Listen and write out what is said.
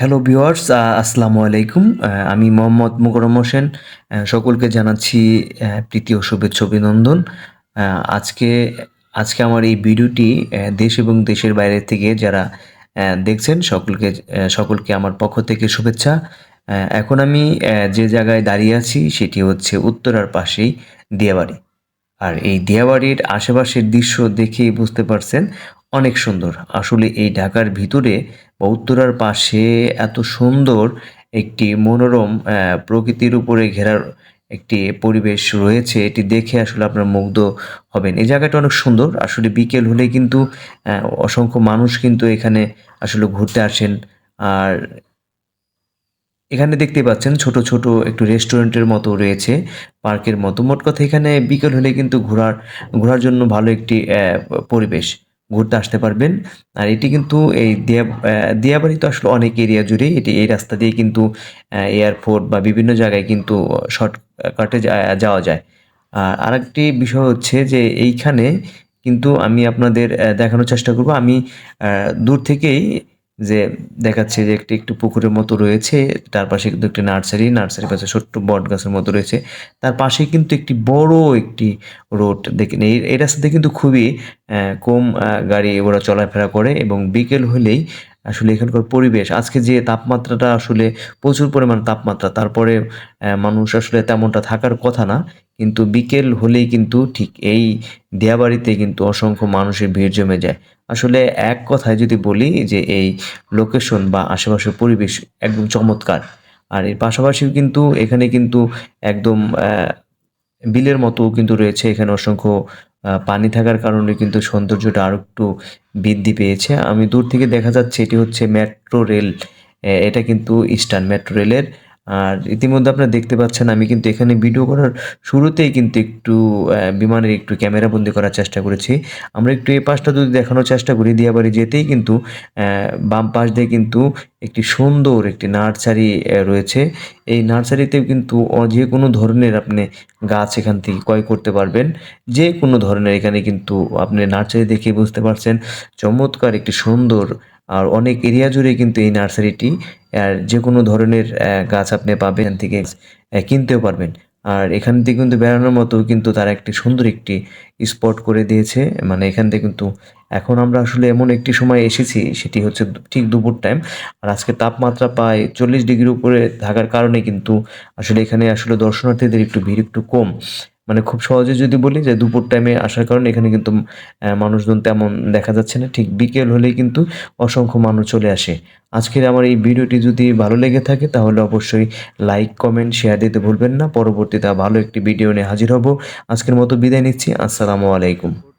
Hello viewers আসসালামু আলাইকুম। আমি মোহাম্মদ মুকরম হোসেন। সকলকে জানাচ্ছি প্রীতি ও শুভেচ্ছা অভিনন্দন। আজকে আজকে আমার এই ভিডিওটি দেশ এবং দেশের বাইরে থেকে যারা দেখছেন, সকলকে সকলকে আমার পক্ষ থেকে শুভেচ্ছা। এখন আমি যে জায়গায় দাঁড়িয়ে আছি, সেটি হচ্ছে উত্তরার পাশেই দিয়াবাড়ি। আর এই দিয়াবাড়ির আশেপাশের দৃশ্য দেখেই বুঝতে পারছেন অনেক সুন্দর। আসলে এই ঢাকার ভিতরে বা উত্তরার পাশে এত সুন্দর একটি মনোরম প্রকৃতির উপরে ঘেরার একটি পরিবেশ রয়েছে, এটি দেখে আসলে আপনার মুগ্ধ হবেন। এই জায়গাটা অনেক সুন্দর। আসলে বিকেল হলে কিন্তু অসংখ্য মানুষ কিন্তু এখানে আসলে ঘুরতে আসেন। আর এখানে দেখতে পাচ্ছেন ছোট ছোট একটু রেস্টুরেন্টের মতো রয়েছে, পার্কের মতো। মোট কথা এখানে বিকেল হলে কিন্তু ঘোরার ঘোরার জন্য ভালো একটি পরিবেশ। ঘুরতে আসতে পারবেন। আর এটি কিন্তু এই দিয়া দিয়াবাড়ি তো আসলে অনেক এরিয়া জুড়ে এটি, এই রাস্তা দিয়ে কিন্তু এয়ারপোর্ট বা বিভিন্ন জায়গায় কিন্তু শর্টকাটে যাওয়া যায়। আর আরেকটি বিষয় হচ্ছে যে এইখানে কিন্তু আমি আপনাদের দেখানোর চেষ্টা করব। আমি দূর থেকেই যে দেখাচ্ছে যে একটি, একটু পুকুরের মতো রয়েছে, তার পাশে কিন্তু একটি নার্সারি নার্সারি পাশে ছোট্ট বট গাছের মতো রয়েছে। তার পাশে কিন্তু একটি বড় একটি রোড, দেখেন এই রাস্তাতে কিন্তু খুবই কম গাড়ি ওরা চলাফেরা করে এবং বিকেল হলেই আসলে এখানকার পরিবেশ। আজকে যে তাপমাত্রাটা আসলে প্রচুর পরিমাণ তাপমাত্রা, তারপরে মানুষ আসলে তেমনটা থাকার কথা না, কিন্তু বিকেল হলেই কিন্তু ঠিক এই দিয়াবাড়িতে কিন্তু অসংখ্য মানুষের ভিড় জমে যায়। আসলে এক কথায় যদি বলি যে এই লোকেশন বা আশেপাশের পরিবেশ একদম চমৎকার। আর এর পাশাপাশিও কিন্তু এখানে কিন্তু একদম বিলের মতো কিন্তু রয়েছে, এখানে অসংখ্য পানি থাকার কারণে কিন্তু সৌন্দর্যটা আরও একটু বৃদ্ধি পেয়েছে। আমি দূর থেকে দেখা যাচ্ছে এটি হচ্ছে মেট্রো রেল এটা কিন্তু ইস্টার্ন মেট্রো রেলের আর ইতিমধ্যে আপনারা দেখতে পাচ্ছেন, আমি কিন্তু এখানে ভিডিও করার শুরুতেই কিন্তু একটু বিমানের একটু ক্যামেরা বন্দি করার চেষ্টা করেছি। আমরা একটু এই পাশটা যদি দেখানোর চেষ্টা করি দিয়াবাড়ি যেতেই কিন্তু বাম পাশ দিয়ে কিন্তু একটি সুন্দর একটি নার্সারি রয়েছে। এই নার্সারিতেও কিন্তু যে কোনো ধরনের আপনি গাছ এখান থেকে ক্রয় করতে পারবেন। যে কোনো ধরনের এখানে কিন্তু আপনি নার্সারি দেখে বুঝতে পারছেন, চমৎকার একটি সুন্দর আর অনেক এরিয়া জুড়ে কিন্তু এই নার্সারিটি, আর যে কোনো ধরনের গাছ আপনি পাবেন, এখান থেকে কিনতেও পারবেন। আর এখান থেকে কিন্তু বেড়ানোর মতো কিন্তু তারা একটি সুন্দর একটি স্পট করে দিয়েছে। মানে এখান থেকে কিন্তু এখন আমরা আসলে এমন একটি সময় এসেছি, সেটি হচ্ছে ঠিক দুপুর টাইম আর আজকে তাপমাত্রা প্রায় চল্লিশ ডিগ্রির উপরে থাকার কারণে কিন্তু আসলে এখানে আসলে দর্শনার্থীদের একটু ভিড় একটু কম। মানে খুব সহজে যদি বলি যে দুপুর টাইমে আসার কারণে এখানে কিন্তু মানুষজন তেমন দেখা যাচ্ছে না। ঠিক বিকেল হলেই কিন্তু অসংখ্য মানুষ চলে আসে। আজকের আমার এই ভিডিওটি যদি ভালো লেগে থাকে, তাহলে অবশ্যই লাইক কমেন্ট শেয়ার দিতে ভুলবেন না। পরবর্তীতে ভালো একটি ভিডিও নিয়ে হাজির হব। আজকের মতো বিদায় নিচ্ছি। আসসালামু আলাইকুম।